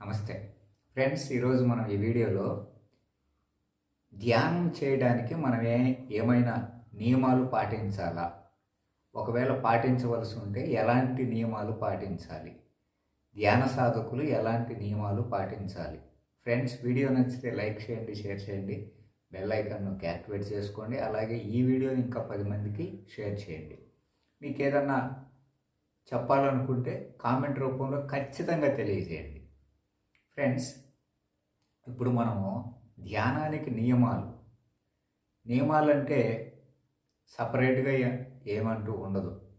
నమస్తే. ఫ్రెండ్స్ ఈరోజు మనం ఈ వీడియోలో ధ్యానం చేయడానికి మనం ఏ ఏమైనా నియమాలు పాటించాలా? ఒకవేళ పాటించవలసి ఉంటే ఎలాంటి నియమాలు పాటించాలి? ధ్యాన సాధకులు ఎలాంటి నియమాలు పాటించాలి? ఫ్రెండ్స్ వీడియో నచ్చితే లైక్ చేయండి షేర్ చేయండి బెల్ ఐకాన్ను యాక్టివేట్ చేసుకోండి అలాగే ఈ వీడియోని ఇంకా పది మందికి షేర్ చేయండి. మీకు ఏదన్నా చెప్పాలనుకుంటే కామెంట్ రూపంలో ఖచ్చితంగా తెలియజేయండి. ఫ్రెండ్స్ ఇప్పుడు మనము ధ్యానానికి నియమాలు. నియమాలు అంటే సపరేట్గా ఏమంటూ ఉండదు.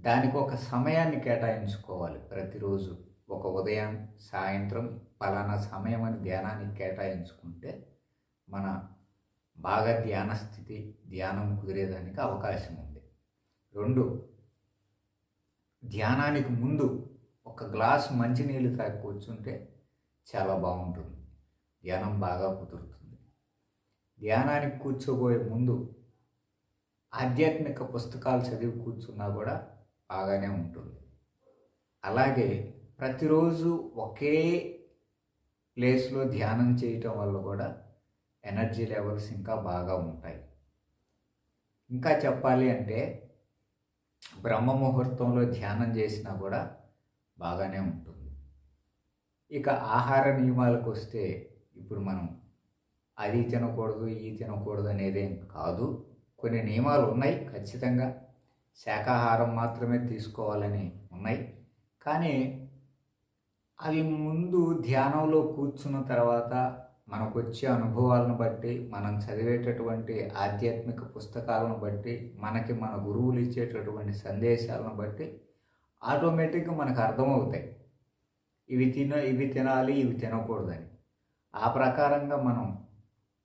దానికి ఒక సమయాన్ని కేటాయించుకోవాలి. ప్రతిరోజు ఒక ఉదయం సాయంత్రం పలానా సమయం అని ధ్యానానికి కేటాయించుకుంటే మన బాగా ధ్యాన స్థితి ధ్యానం కుదిరేదానికి అవకాశం ఉంది. రెండు ధ్యానానికి ముందు ఒక గ్లాస్ మంచినీళ్ళు తాగి కూర్చుంటే చాలా బాగుంటుంది. ధ్యానం బాగా కుదురుతుంది. ధ్యానానికి కూర్చోబోయే ముందు ఆధ్యాత్మిక పుస్తకాలు చదివి కూర్చున్నా కూడా బాగానే ఉంటుంది. అలాగే ప్రతిరోజు ఒకే ప్లేస్లో ధ్యానం చేయటం వల్ల కూడా ఎనర్జీ లెవెల్స్ ఇంకా బాగా ఉంటాయి. ఇంకా చెప్పాలి అంటే బ్రహ్మ ముహూర్తంలో ధ్యానం చేసినా కూడా బాగానే ఉంటుంది. ఇక ఆహార నియమాలకు వస్తే ఇప్పుడు మనం అది తినకూడదు ఈ తినకూడదు అనేదేం కాదు. కొన్ని నియమాలు ఉన్నాయి ఖచ్చితంగా. శాకాహారం మాత్రమే తీసుకోవాలని ఉన్నాయి. కానీ అవి ముందు ధ్యానంలో కూర్చున్న తర్వాత మనకు వచ్చే అనుభవాలను బట్టి మనం చదివేటటువంటి ఆధ్యాత్మిక పుస్తకాలను బట్టి మనకి మన గురువులు ఇచ్చేటటువంటి సందేశాలను బట్టి ఆటోమేటిక్గా మనకు అర్థమవుతాయి. ఇవి తిన ఇవి తినాలి ఇవి తినకూడదని. ఆ ప్రకారంగా మనం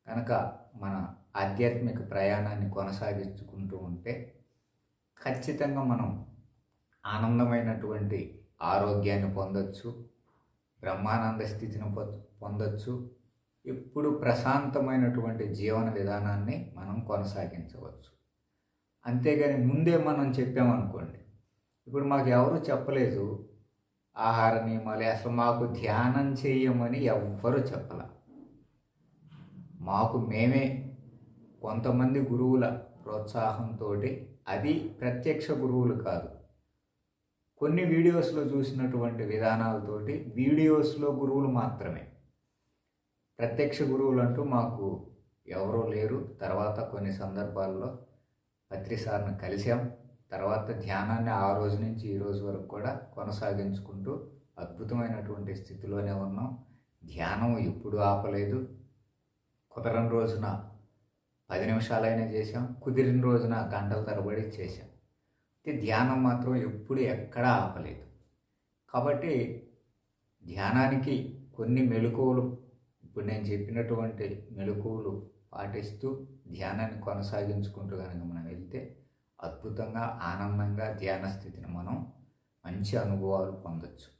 కనుక మన ఆధ్యాత్మిక ప్రయాణాన్ని కొనసాగించుకుంటూ ఉంటే ఖచ్చితంగా మనం ఆనందమైనటువంటి ఆరోగ్యాన్ని పొందొచ్చు బ్రహ్మానంద స్థితిని పొ- పొందొచ్చు ఎప్పుడు ప్రశాంతమైనటువంటి జీవన విధానాన్ని మనం కొనసాగించవచ్చు. అంతేగాని ముందే మనం చెప్పామనుకోండి ఇప్పుడు మాకు ఎవరు చెప్పలేదు ఆహార నియమాలు అసలు మాకు ధ్యానం చేయమని ఎవ్వరూ చెప్పల. మాకు మేమే కొంతమంది గురువుల ప్రోత్సాహంతో అది ప్రత్యక్ష గురువులు కాదు. కొన్ని వీడియోస్లో చూసినటువంటి విధానాలతోటి వీడియోస్లో గురువులు మాత్రమే. ప్రత్యక్ష గురువులు అంటూ మాకు ఎవరూ లేరు. తర్వాత కొన్ని సందర్భాల్లో పత్రిసార్ను కలిశాం. కలిసాం తర్వాత ధ్యానాన్ని ఆ రోజు నుంచి ఈ రోజు వరకు కూడా కొనసాగించుకుంటూ అద్భుతమైనటువంటి స్థితిలోనే ఉన్నాం. ధ్యానం ఎప్పుడు ఆపలేదు. కుదరని రోజున పది నిమిషాలైనా చేసాం కుదిరిన రోజున గంటల తరబడి చేసాం అయితే ధ్యానం మాత్రం ఎప్పుడు ఎక్కడా ఆపలేదు. కాబట్టి ధ్యానానికి కొన్ని మెలకువలు ఇప్పుడు నేను చెప్పినటువంటి మెలకువలు పాటిస్తూ ధ్యానాన్ని కొనసాగించుకుంటూ కనుక మనం వెళ్తే అద్భుతంగా ఆనందంగా ధ్యాన స్థితిని మనం మంచి అనుభవాలు పొందొచ్చు.